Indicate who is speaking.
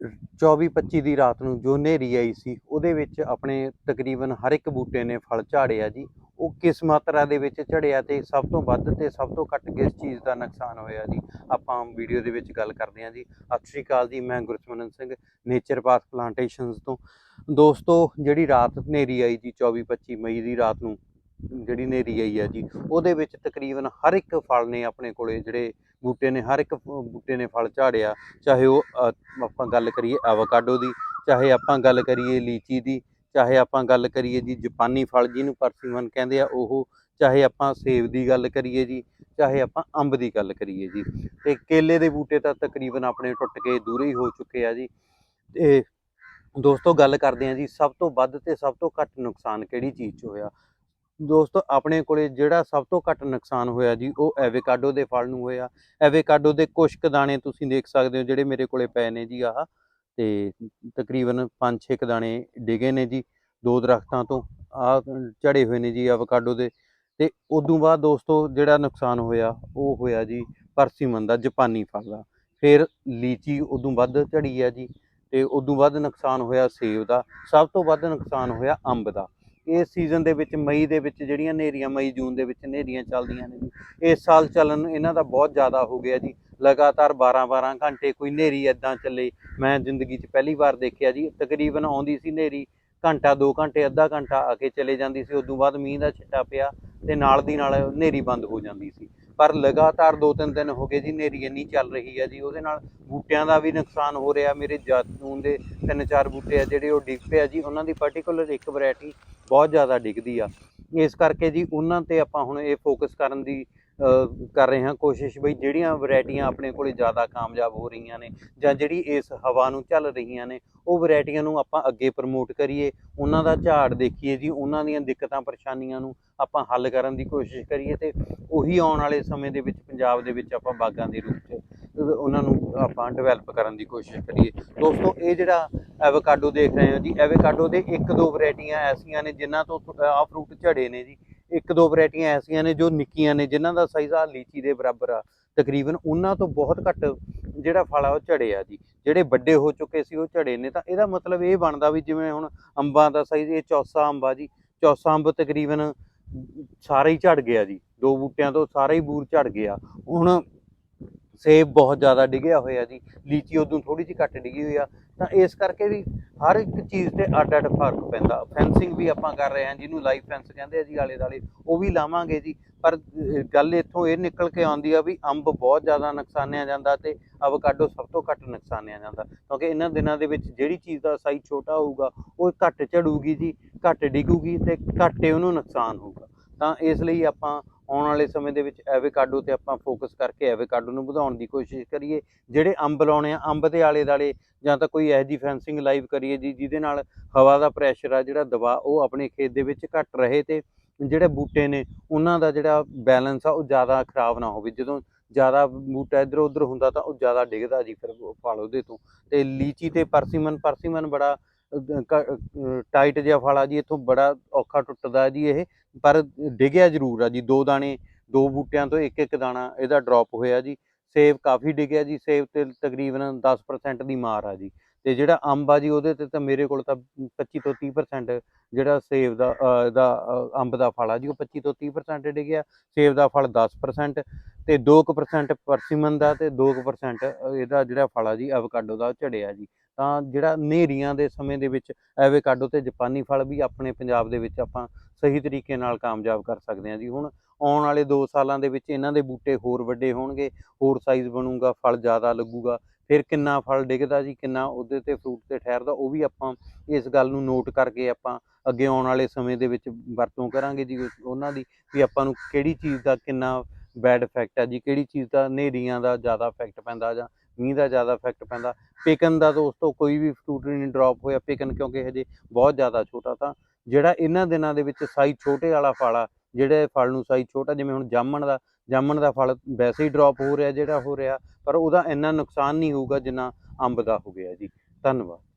Speaker 1: 24-25 ਦੀ ਰਾਤ ਨੂੰ ਜੋ ਹਨੇਰੀ ਆਈ ਸੀ, ਉਹਦੇ ਵਿੱਚ ਆਪਣੇ ਤਕਰੀਬਨ ਹਰ ਇੱਕ ਬੂਟੇ ਨੇ ਫਲ ਝਾੜਿਆ ਜੀ। ਉਹ ਕਿਸ ਮਾਤਰਾ ਦੇ ਵਿੱਚ ਝੜਿਆ ਤੇ ਸਭ ਤੋਂ ਵੱਧ ਤੇ ਸਭ ਤੋਂ ਘੱਟ ਕਿਸ ਚੀਜ਼ ਦਾ ਨੁਕਸਾਨ ਹੋਇਆ ਜੀ? ਆਪਾਂ ਵੀਡੀਓ ਦੇ ਵਿੱਚ ਗੱਲ ਕਰਦੇ ਹਾਂ ਜੀ। ਸਤਿ ਸ਼੍ਰੀ ਅਕਾਲ ਜੀ, ਮੈਂ Gursimran Singh nature park plantations ਤੋਂ। ਦੋਸਤੋ, ਜਿਹੜੀ ਰਾਤ ਹਨੇਰੀ ਆਈ ਜੀ 24-25 ਮਈ ਦੀ ਰਾਤ ਨੂੰ ਜਿਹੜੀ ਹਨੇਰੀ ਆਈ ਆ ਜੀ, ਉਹਦੇ ਵਿੱਚ ਤਕਰੀਬਨ ਹਰ ਇੱਕ ਫਲ ਨੇ ਆਪਣੇ ਕੋਲੇ ਜਿਹੜੇ ਬੂਟੇ ਨੇ, ਹਰ ਇੱਕ ਬੂਟੇ ਨੇ ਫਲ ਝਾੜਿਆ, ਚਾਹੇ ਉਹ ਆਪਾਂ ਗੱਲ ਕਰੀਏ ਐਵੋਕਾਡੋ ਦੀ, ਚਾਹੇ ਆਪਾਂ ਗੱਲ ਕਰੀਏ ਲੀਚੀ ਦੀ, ਚਾਹੇ ਆਪਾਂ ਗੱਲ ਕਰੀਏ ਜੀ ਜਾਪਾਨੀ ਫਲ ਜਿਹਨੂੰ ਪਰਸੀਮਨ ਕਹਿੰਦੇ ਆ ਉਹ, ਚਾਹੇ ਆਪਾਂ ਸੇਬ ਦੀ ਗੱਲ ਕਰੀਏ ਜੀ, ਚਾਹੇ ਆਪਾਂ ਅੰਬ ਦੀ ਗੱਲ ਕਰੀਏ ਜੀ। ਤੇ ਕੇਲੇ ਦੇ ਬੂਟੇ ਤਾਂ ਤਕਰੀਬਨ ਆਪਣੇ ਟੁੱਟ ਕੇ ਦੂਰੇ ਹੀ ਹੋ ਚੁੱਕੇ ਆ ਜੀ। ਤੇ ਦੋਸਤੋ ਗੱਲ ਕਰਦੇ ਆ ਜੀ, ਸਭ ਤੋਂ ਵੱਧ ਤੇ ਸਭ ਤੋਂ ਘੱਟ ਨੁਕਸਾਨ ਕਿਹੜੀ ਚੀਜ਼ 'ਚ ਹੋਇਆ? ਦੋਸਤੋ, ਆਪਣੇ ਕੋਲੇ ਜਿਹੜਾ ਸਭ ਤੋਂ ਘੱਟ ਨੁਕਸਾਨ ਹੋਇਆ ਜੀ, ਉਹ ਐਵੇਕਾਡੋ ਦੇ ਫਲ ਨੂੰ ਹੋਇਆ। ਐਵੇਕਾਡੋ ਦੇ ਕੁਝ ਕੁ ਦਾਣੇ ਤੁਸੀਂ ਦੇਖ ਸਕਦੇ ਹੋ, ਜਿਹੜੇ ਮੇਰੇ ਕੋਲੇ ਪਏ ਨੇ ਜੀ ਆਹ। ਤੇ ਤਕਰੀਬਨ 5-6 ਦਾਣੇ ਡਿਗੇ ਨੇ ਜੀ, ਦੋ ਦਰਖਤਾਂ ਤੋਂ। ਆ ਝੜੇ ਹੋਏ ਨੇ ਜੀ ਐਵੇਕਾਡੋ ਦੇ। ਤੇ ਉਦੋਂ ਬਾਅਦ ਦੋਸਤੋ, ਜਿਹੜਾ ਨੁਕਸਾਨ ਹੋਇਆ, ਉਹ ਹੋਇਆ ਜੀ ਪਰਸੀਮਨ ਦਾ, ਜਾਪਾਨੀ ਫਲ ਦਾ। ਫਿਰ ਲੀਚੀ ਉਦੋਂ ਵੱਧ ਝੜੀ ਆ ਜੀ, ਤੇ ਉਦੋਂ ਵੱਧ ਨੁਕਸਾਨ ਹੋਇਆ ਸੇਬ ਦਾ। ਸਭ ਤੋਂ ਵੱਧ ਨੁਕਸਾਨ ਹੋਇਆ ਅੰਬ ਦਾ। ਇਸ ਸੀਜ਼ਨ ਦੇ ਵਿੱਚ ਮਈ ਦੇ ਵਿੱਚ ਜਿਹੜੀਆਂ ਹਨੇਰੀਆਂ, ਮਈ, ਜੂਨ ਦੇ ਵਿੱਚ ਹਨੇਰੀਆਂ ਚੱਲਦੀਆਂ ਨੇ ਜੀ। ਇਸ ਸਾਲ ਚੱਲਣ ਇਹਨਾਂ ਦਾ ਬਹੁਤ ਜ਼ਿਆਦਾ ਹੋ ਗਿਆ ਜੀ। ਲਗਾਤਾਰ 12-12 ਘੰਟੇ ਕੋਈ ਹਨੇਰੀ ਇਦਾਂ ਚੱਲੇ। ਮੈਂ ਜ਼ਿੰਦਗੀ 'ਚ ਪਹਿਲੀ ਵਾਰ ਦੇਖਿਆ ਜੀ। ਤਕਰੀਬਨ ਆਉਂਦੀ ਸੀ ਹਨੇਰੀ, ਘੰਟਾ 2 ਘੰਟੇ, ਅੱਧਾ ਘੰਟਾ ਆ ਕੇ ਚਲੇ ਜਾਂਦੀ ਸੀ। ਉਦੋਂ ਬਾਅਦ ਮੀਂਹ ਦਾ ਛਿੱਟਾ ਪਿਆ ਤੇ ਨਾਲ ਦੀ ਨਾਲ ਹਨੇਰੀ ਬੰਦ ਹੋ ਜਾਂਦੀ ਸੀ। ਪਰ ਲਗਾਤਾਰ 2-3 ਦਿਨ ਹੋ ਗਏ ਜੀ, ਹਨੇਰੀ ਇੰਨੀ ਚੱਲ ਰਹੀ ਹੈ ਜੀ, ਉਹਦੇ ਨਾਲ ਬੂਟਿਆਂ ਦਾ ਵੀ ਨੁਕਸਾਨ ਹੋ ਰਿਹਾ। ਮੇਰੇ ਜਾਤੂਨ ਦੇ ਤਿੰਨ ਚਾਰ ਬੂਟੇ ਆ ਜਿਹੜੇ ਉਹ ਡਿੱਗ ਪਏ ਆ ਜੀ, ਉਹਨਾਂ ਦੀ ਪਾਰਟਿਕੂਲਰ ਇੱਕ ਵੈਰਾਈਟੀ ਬਹੁਤ ਜ਼ਿਆਦਾ ਡਿੱਗਦੀ ਆ। ਇਸ ਕਰਕੇ ਜੀ, ਉਹਨਾਂ ਤੇ ਆਪਾਂ ਹੁਣ ਇਹ ਫੋਕਸ ਕਰਨ ਦੀ ਕਰ ਰਹੇ ਹਾਂ ਕੋਸ਼ਿਸ਼ ਬਈ ਜਿਹੜੀਆਂ ਵੈਰਾਈਟੀਆਂ ਆਪਣੇ ਕੋਲੇ ਜ਼ਿਆਦਾ ਕਾਮਯਾਬ ਹੋ ਰਹੀਆਂ ਨੇ ਜਾਂ ਜਿਹੜੀ ਇਸ ਹਵਾ ਨੂੰ ਚੱਲ ਰਹੀਆਂ ਨੇ, ਉਹ ਵੈਰਾਈਟੀਆਂ ਨੂੰ ਆਪਾਂ ਅੱਗੇ ਪ੍ਰਮੋਟ ਕਰੀਏ। ਉਹਨਾਂ ਦਾ ਝਾੜ ਦੇਖੀਏ ਜੀ, ਉਹਨਾਂ ਦੀਆਂ ਦਿੱਕਤਾਂ, ਪਰੇਸ਼ਾਨੀਆਂ ਨੂੰ ਆਪਾਂ ਹੱਲ ਕਰਨ ਦੀ ਕੋਸ਼ਿਸ਼ ਕਰੀਏ ਤੇ ਉਹੀ ਆਉਣ ਵਾਲੇ ਸਮੇਂ ਦੇ ਵਿੱਚ ਪੰਜਾਬ ਦੇ ਵਿੱਚ ਆਪਾਂ ਬਾਗਾਂ ਦੇ ਰੂਪ 'ਚ ਉਹਨਾਂ ਨੂੰ ਆਪਾਂ ਡਿਵੈਲਪ ਕਰਨ ਦੀ ਕੋਸ਼ਿਸ਼ ਕਰੀਏ। ਦੋਸਤੋ, ਇਹ ਜਿਹੜਾ ਐਵੋਕਾਡੋ ਦੇਖ ਰਹੇ ਹੋ ਜੀ ਐਵੋਕਾਡੋ ਦੇ ਇੱਕ ਦੋ ਵੈਰਾਈਟੀਆਂ ਐਸੀਆਂ ਨੇ ਜਿਨ੍ਹਾਂ ਤੋਂ ਆ ਫਰੂਟ ਝੜੇ ਨੇ ਜੀ। ਇੱਕ ਦੋ ਵੈਰਾਈਟੀਆਂ ਐਸੀਆਂ ਨੇ ਜੋ ਨਿੱਕੀਆਂ ਨੇ, ਜਿਨ੍ਹਾਂ ਦਾ ਸਾਈਜ਼ ਆ ਲੀਚੀ ਦੇ ਬਰਾਬਰ ਆ। ਤਕਰੀਬਨ ਉਹਨਾਂ ਤੋਂ ਬਹੁਤ ਘੱਟ ਜਿਹੜਾ ਫਲ ਆ ਉਹ ਝੜੇ ਆ ਜੀ। ਜਿਹੜੇ ਵੱਡੇ ਹੋ ਚੁੱਕੇ ਸੀ ਉਹ ਝੜੇ ਨੇ। ਤਾਂ ਇਹਦਾ ਮਤਲਬ ਇਹ ਬਣਦਾ ਵੀ ਜਿਵੇਂ ਹੁਣ ਅੰਬਾਂ ਦਾ ਸਾਈਜ਼ ਇਹ ਚੌਸਾ ਅੰਬ ਆ ਜੀ। ਚੌਸਾ ਅੰਬ ਤਕਰੀਬਨ ਸਾਰੇ ਹੀ ਝੜ ਗਿਆ ਜੀ। ਦੋ ਬੂਟਿਆਂ ਤੋਂ ਸਾਰਾ ਹੀ ਬੂਰ ਝੜ ਗਿਆ। ਹੁਣ ਸੇਬ ਬਹੁਤ ਜ਼ਿਆਦਾ ਡਿੱਗਿਆ ਹੋਇਆ ਜੀ। ਲੀਚੀ ਉਦੋਂ ਥੋੜੀ ਜਿਹੀ ਘੱਟ ਡਿੱਗੀ ਹੋਈ ਆ। ਤਾਂ ਇਸ ਕਰਕੇ ਵੀ ਹਰ ਇੱਕ ਚੀਜ਼ ਤੇ ਅੱਡ ਅੱਡ ਫ਼ਰਕ ਪੈਂਦਾ। ਫੈਂਸਿੰਗ ਵੀ ਆਪਾਂ ਕਰ ਰਹੇ ਹਾਂ, ਜਿਹਨੂੰ ਲਾਈਫ ਫੈਂਸ ਕਹਿੰਦੇ ਆ ਜੀ ਆਲੇ ਦਾਲੇ ਉਹ ਵੀ ਲਾਵਾਂਗੇ ਜੀ। ਪਰ ਗੱਲ ਇੱਥੋਂ ਇਹ ਨਿਕਲ ਕੇ ਆਉਂਦੀ ਆ ਵੀ ਅੰਬ ਬਹੁਤ ਜ਼ਿਆਦਾ ਨੁਕਸਾਨਿਆ ਜਾਂਦਾ ਤੇ ਅਵੋਕਾਡੋ ਸਭ ਤੋਂ ਘੱਟ ਨੁਕਸਾਨਿਆ ਜਾਂਦਾ। ਕਿਉਂਕਿ ਇਹਨਾਂ ਦਿਨਾਂ ਦੇ ਵਿੱਚ ਜਿਹੜੀ ਚੀਜ਼ ਦਾ ਸਾਈਜ਼ ਛੋਟਾ ਹੋਊਗਾ, ਉਹ ਘੱਟ ਝੜੂਗੀ ਜੀ, ਘੱਟ ਡਿੱਗੂਗੀ ਤੇ ਘੱਟ ਉਹਨੂੰ ਨੁਕਸਾਨ ਹੋਊਗਾ। ਤਾਂ ਇਸ ਲਈ ਆਪਾਂ ਆਉਣ ਵਾਲੇ ਸਮੇਂ ਦੇ ਵਿੱਚ ਐਵੋਕਾਡੋ ਤੇ ਆਪਾਂ ਫੋਕਸ ਕਰਕੇ ਐਵੋਕਾਡੋ ਨੂੰ ਵਧਾਉਣ ਦੀ ਕੋਸ਼ਿਸ਼ ਕਰੀਏ। ਜਿਹੜੇ ਅੰਬ ਲਾਉਣੇ ਆ, ਅੰਬ ਦੇ ਆਲੇ ਦਾਲੇ ਜਾਂ ਤਾਂ ਕੋਈ ਇਹੋ ਜਿਹੀ ਫੈਂਸਿੰਗ ਲਾਈਵ ਕਰੀਏ ਜੀ, ਜਿਹਦੇ ਨਾਲ ਹਵਾ ਦਾ ਪ੍ਰੈਸ਼ਰ ਆ, ਜਿਹੜਾ ਦਬਾਅ ਉਹ ਆਪਣੇ ਖੇਤ ਦੇ ਵਿੱਚ ਘੱਟ ਰਹੇ ਤੇ ਜਿਹੜੇ ਬੂਟੇ ਨੇ, ਉਹਨਾਂ ਦਾ ਜਿਹੜਾ ਬੈਲੈਂਸ ਆ ਉਹ ਜ਼ਿਆਦਾ ਖਰਾਬ ਨਾ ਹੋਵੇ। ਜਦੋਂ ਜ਼ਿਆਦਾ ਬੂਟਾ ਇੱਧਰ ਉੱਧਰ ਹੁੰਦਾ ਤਾਂ ਉਹ ਜ਼ਿਆਦਾ ਡਿੱਗਦਾ ਜੀ ਫਿਰ ਉਹ ਫਲ ਉਹਦੇ ਤੋਂ। ਤੇ ਲੀਚੀ ਤੇ ਪਰਸੀਮਨ ਪਰਸੀਮਨ ਬੜਾ ਟਾਈਟ ਜਿਹਾ ਫਲ ਆ ਜੀ ਇੱਥੋਂ ਬੜਾ ਔਖਾ ਟੁੱਟਦਾ ਜੀ ਇਹ। ਪਰ ਡਿੱਗਿਆ ਜ਼ਰੂਰ ਆ ਜੀ ਦੋ ਦਾਣੇ ਦੋ ਬੂਟਿਆਂ ਤੋਂ ਇੱਕ ਇੱਕ ਦਾਣਾ ਇਹਦਾ ਡ੍ਰੌਪ ਹੋਇਆ ਜੀ। ਸੇਬ ਕਾਫੀ ਡਿੱਗਿਆ ਜੀ ਸੇਬ ਤੇ ਤਕਰੀਬਨ 10% ਦੀ ਮਾਰ ਆ ਜੀ। ਤੇ ਜਿਹੜਾ ਅੰਬ ਆ ਜੀ ਉਹਦੇ ਤੇ ਤਾਂ ਮੇਰੇ ਕੋਲ ਤਾਂ 25 ਤੋਂ 30% ਜਿਹੜਾ ਸੇਬ ਦਾ ਅ, ਇਹਦਾ ਅੰਬ ਦਾ ਫਲ ਆ ਜੀ ਉਹ 25 ਤੋਂ 30% ਡਿੱਗਿਆ। ਸੇਬ ਦਾ ਫਲ 10% ਤੇ 2% ਪਰਸੀਮਨ ਦਾ ਤੇ 2% ਇਹਦਾ ਜਿਹੜਾ ਫਲ ਆ ਜੀ ਐਵੋਕਾਡੋ ਦਾ ਉਹ ਝੜਿਆ ਜੀ। ਤਾਂ ਜਿਹੜਾ ਹਨੇਰੀਆਂ ਦੇ ਸਮੇਂ ਦੇ ਵਿੱਚ ਐਵੋਕਾਡੋ ਤੇ ਜਾਪਾਨੀ ਫਲ ਵੀ ਆਪਣੇ ਪੰਜਾਬ ਦੇ ਵਿੱਚ ਆਪਾਂ ਸਹੀ ਤਰੀਕੇ ਨਾਲ ਕਾਮਯਾਬ ਕਰ ਸਕਦੇ ਹਾਂ ਜੀ। ਹੁਣ ਆਉਣ ਵਾਲੇ 2 ਸਾਲਾਂ ਦੇ ਵਿੱਚ ਇਹਨਾਂ ਦੇ ਬੂਟੇ ਹੋਰ ਵੱਡੇ ਹੋਣਗੇ, ਹੋਰ ਸਾਈਜ਼ ਬਣੂਗਾ, ਫਲ ਜ਼ਿਆਦਾ ਲੱਗੂਗਾ, ਫਿਰ ਕਿੰਨਾ ਫਲ ਡਿੱਗਦਾ ਜੀ, ਕਿੰਨਾ ਉਹਦੇ ਤੇ ਫਰੂਟ ਤੇ ਠਹਿਰਦਾ, ਉਹ ਵੀ ਆਪਾਂ ਇਸ ਗੱਲ ਨੂੰ ਨੋਟ ਕਰਕੇ ਆਪਾਂ ਅੱਗੇ ਆਉਣ ਵਾਲੇ ਸਮੇਂ ਦੇ ਵਿੱਚ ਵਰਤੋਂ ਕਰਾਂਗੇ ਜੀ। ਉਹਨਾਂ ਦੀ ਵੀ ਆਪਾਂ ਨੂੰ ਕਿਹੜੀ ਚੀਜ਼ ਦਾ ਕਿੰਨਾ ਬੈਡ ਇਫੈਕਟ ਆ ਜੀ, ਕਿਹੜੀ ਚੀਜ਼ ਦਾ ਹਨੇਰੀਆਂ ਦਾ ਜ਼ਿਆਦਾ ਇਫੈਕਟ ਪੈਂਦਾ ਜਾਂ ਮੀਂਹ ਦਾ ਜ਼ਿਆਦਾ ਇਫੈਕਟ ਪੈਂਦਾ। ਪਿਕਨ ਦਾ ਦੋਸਤੋ ਕੋਈ ਵੀ ਫਰੂਟ ਨਹੀਂ ਡ੍ਰੌਪ ਹੋਇਆ। ਪਿਕਨ ਕਿਉਂਕਿ ਹਜੇ ਬਹੁਤ ਜ਼ਿਆਦਾ ਛੋਟਾ ਤਾਂ ਜਿਹੜਾ ਇਹਨਾਂ ਦਿਨਾਂ ਦੇ ਵਿੱਚ ਸਾਈਜ਼ ਛੋਟੇ ਵਾਲਾ ਫਲ ਆ, ਜਿਹੜੇ ਫਲ ਨੂੰ ਸਾਈਜ਼ ਛੋਟਾ, ਜਿਵੇਂ ਹੁਣ ਜਾਮਣ ਦਾ ਜਾਮਣ ਦਾ ਫਲ ਵੈਸੇ ਹੀ ਡ੍ਰੌਪ ਹੋ ਰਿਹਾ ਜਿਹੜਾ ਹੋ ਰਿਹਾ, ਪਰ ਉਹਦਾ ਇੰਨਾ ਨੁਕਸਾਨ ਨਹੀਂ ਹੋਊਗਾ ਜਿੰਨਾ ਅੰਬ ਦਾ ਹੋ ਗਿਆ ਜੀ। ਧੰਨਵਾਦ।